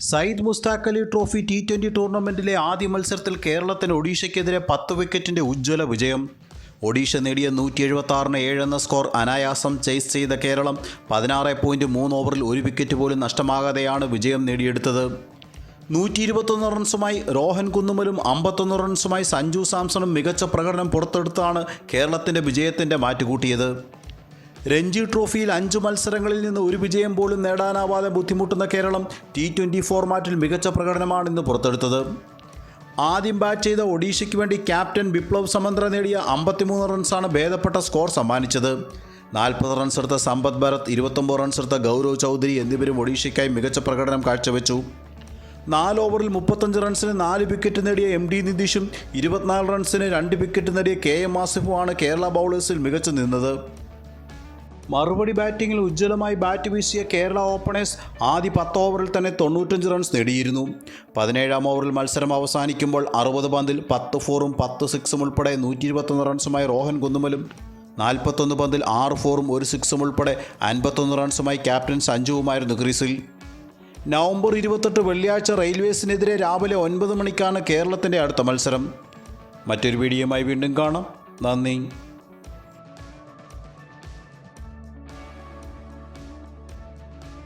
Syed Mushtaq Ali trophy T twenty ടൂർണമെന്റിലെ ആദ്യ മത്സരത്തിൽ കേരളത്തിന് ഒഡീഷയ്ക്കെതിരെ പത്ത് വിക്കറ്റിന്റെ ഉജ്ജ്വല വിജയം. ഒഡീഷ നേടിയ നൂറ്റി എഴുപത്തി ആറിന് ഏഴെന്ന സ്കോർ അനായാസം ചേസ് ചെയ്ത കേരളം പതിനാറ് പോയിന്റ് മൂന്ന് ഓവറിൽ ഒരു വിക്കറ്റ് പോലും നഷ്ടമാകാതെയാണ് വിജയം നേടിയെടുത്തത്. നൂറ്റി ഇരുപത്തൊന്ന് റൺസുമായി രോഹൻ കുന്നുമലും അമ്പത്തൊന്ന് റൺസുമായി സഞ്ജു സാംസണും മികച്ച പ്രകടനം പുറത്തെടുത്താണ് കേരളത്തിന്റെ വിജയത്തിന്റെ മാറ്റുകൂട്ടിയത്. രഞ്ജി ട്രോഫിയിൽ അഞ്ച് മത്സരങ്ങളിൽ നിന്ന് ഒരു വിജയം പോലും നേടാനാവാതെ ബുദ്ധിമുട്ടുന്ന കേരളം ടി ട്വന്റി ഫോർമാറ്റിൽ മികച്ച പ്രകടനമാണ് ഇന്ന് പുറത്തെടുത്തത്. ആദ്യം ബാറ്റ് ചെയ്ത ഒഡീഷയ്ക്ക് വേണ്ടി ക്യാപ്റ്റൻ ബിപ്ലവ് സമന്ത്ര നേടിയ അമ്പത്തിമൂന്ന് റൺസാണ് ഭേദപ്പെട്ട സ്കോർ സമ്മാനിച്ചത്. നാൽപ്പത് റൺസ് എടുത്ത ഭരത് ഇരുപത്തൊമ്പത് റൺസ് എടുത്ത ഗൗരവ് ചൗധരി എന്നിവരും ഒഡീഷയ്ക്കായി മികച്ച പ്രകടനം കാഴ്ചവെച്ചു. നാല് ഓവറിൽ മുപ്പത്തഞ്ച് റൺസിന് നാല് വിക്കറ്റ് നേടിയ എം ഡി നിതീഷും ഇരുപത്തിനാല് റൺസിന് രണ്ട് വിക്കറ്റ് നേടിയ കെ എം ആസിഫുമാണ് കേരള ബൗളേഴ്സിൽ മികച്ചു നിന്നത്. മറുപടി ബാറ്റിംഗിൽ ഉജ്ജ്വലമായി ബാറ്റ് വീശിയ കേരള ഓപ്പണേഴ്സ് ആദ്യ പത്ത് ഓവറിൽ തന്നെ തൊണ്ണൂറ്റഞ്ച് റൺസ് നേടിയിരുന്നു. പതിനേഴാം ഓവറിൽ മത്സരം അവസാനിക്കുമ്പോൾ അറുപത് പന്തിൽ പത്ത് ഫോറും പത്ത് സിക്സും ഉൾപ്പെടെ നൂറ്റി ഇരുപത്തൊന്ന് റൺസുമായി റോഹൻ കുന്നുമലും നാൽപ്പത്തൊന്ന് പന്തിൽ ആറ് ഫോറും ഒരു സിക്സും ഉൾപ്പെടെ അൻപത്തൊന്ന് റൺസുമായി ക്യാപ്റ്റൻ സഞ്ജുവുമായിരുന്നു ക്രീസിൽ. നവംബർ ഇരുപത്തെട്ട് വെള്ളിയാഴ്ച റെയിൽവേസിനെതിരെ രാവിലെ ഒൻപത് മണിക്കാണ് കേരളത്തിന്റെ അടുത്ത മത്സരം. മറ്റൊരു വീഡിയോയുമായി വീണ്ടും കാണാം. നന്ദി.